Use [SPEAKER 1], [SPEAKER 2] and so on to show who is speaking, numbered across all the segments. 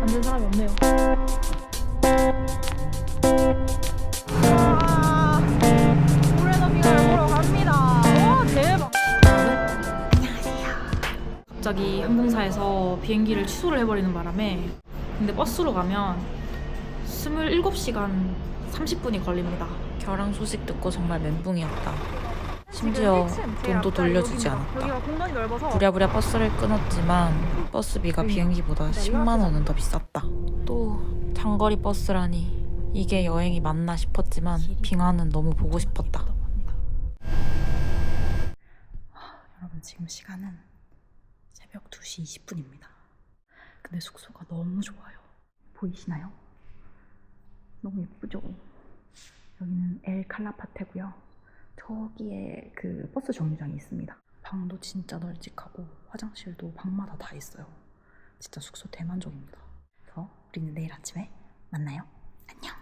[SPEAKER 1] 앉은 사람이 없네요 갑자기 항공사에서 비행기를 취소를 해버리는 바람에 근데 버스로 가면 27시간 30분이 걸립니다
[SPEAKER 2] 결혼 소식 듣고 정말 멘붕이었다. 심지어 돈도 돌려주지 않았다. 부랴부랴 버스를 끊었지만 버스비가 비행기보다 10만 원은 더 비쌌다. 또 장거리 버스라니 이게 여행이 맞나 싶었지만 빙하는 너무 보고 싶었다.
[SPEAKER 1] 여러분 지금 시간은 새벽 2시 20분입니다. 근데 숙소가 너무 좋아요. 보이시나요? 너무 예쁘죠? 여기는 엘 칼라파테고요. 저기에 그 버스 정류장이 있습니다. 방도 진짜 널찍하고 화장실도 방마다 다 있어요. 진짜 숙소 대만족입니다. 그래서 우리는 내일 아침에 만나요. 안녕.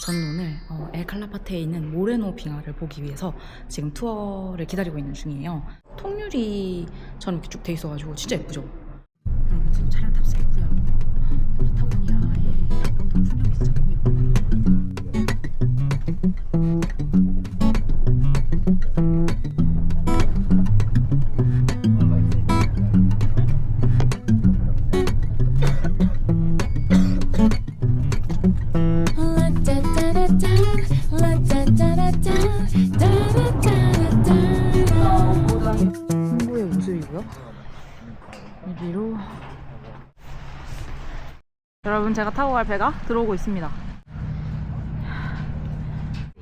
[SPEAKER 1] 저는 오늘 어, 엘 칼라파테에 있는 모레노 빙하를 보기 위해서 지금 투어를 기다리고 있는 중이에요. 통유리처럼 이렇게 쭉 돼 있어가지고 진짜 예쁘죠? 여러분 지금 차량 탑승했고요. 모습이고요. 여기로 여러분 제가 타고 갈 배가 들어오고 있습니다.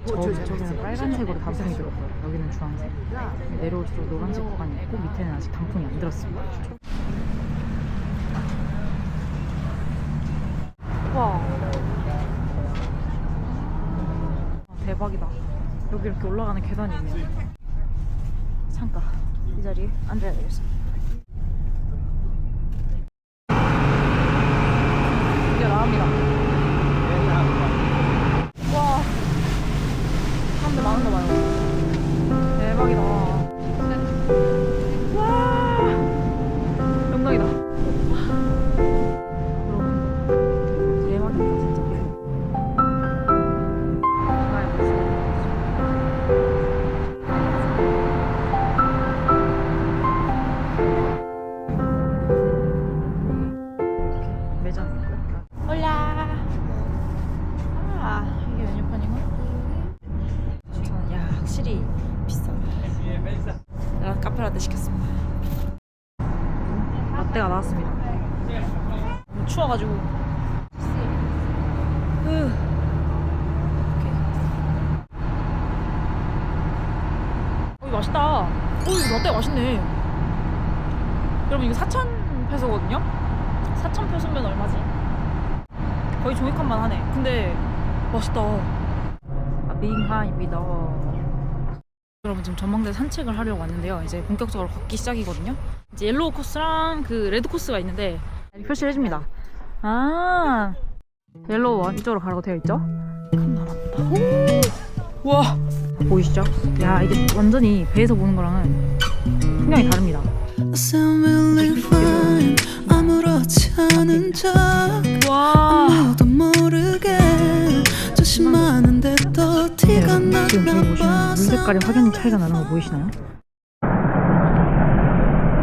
[SPEAKER 1] 저, 저기는 빨간색으로 단풍이 들었고요. 여기는 주황색. 내려올수록 노란색 구간이 있고 밑에는 아직 단풍이 안 들었습니다. 와. 아, 대박이다. 여기 이렇게 올라가는 계단이 있네요. 잠깐 이 자리에 앉아야 되겠습니다. 드디어 나갑니다. 카페라떼 시켰습니다. 라떼가 나왔습니다. 추워가지고. 으. 어, 이거 맛있다. 오, 이거 라떼 맛있네. 여러분 이거 4천 페소거든요? 4천 페소면 얼마지? 거의 종이컵만 하네. 근데 맛있다. 아, 빙하입니다. 여러분 지금 전망대 산책을 하려고 왔는데요. 이제 본격적으로 걷기 시작이거든요. 이제 옐로우 코스랑 그 레드 코스가 있는데 표시를 해줍니다. 아 옐로우 원 이쪽으로 가라고 되어 있죠? 와 보이시죠? 야 이게 완전히 배에서 보는 거랑은 풍경이 다릅니다. 와. 네, 지금 보시면 색깔이 확연히 차이가 나는 거 보이시나요?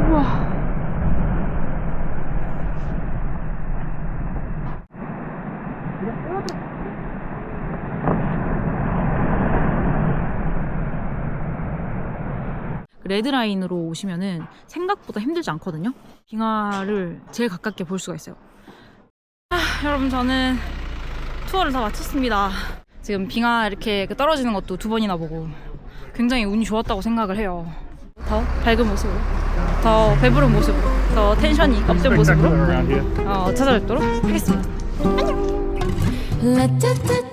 [SPEAKER 1] 우와. 레드라인으로 오시면은 생각보다 힘들지 않거든요. 빙하를 제일 가깝게 볼 수가 있어요. 아, 여러분 저는 투어를 다 마쳤습니다. 지금 빙하 이렇게 그 떨어지는 것도 두 번이나 보고 굉장히 운이 좋았다고 생각을 해요. 더 밝은 모습으로, 더 배부른 모습으로, 더 텐션이 업된 모습으로 어, 찾아뵙도록 하겠습니다.
[SPEAKER 3] 라따따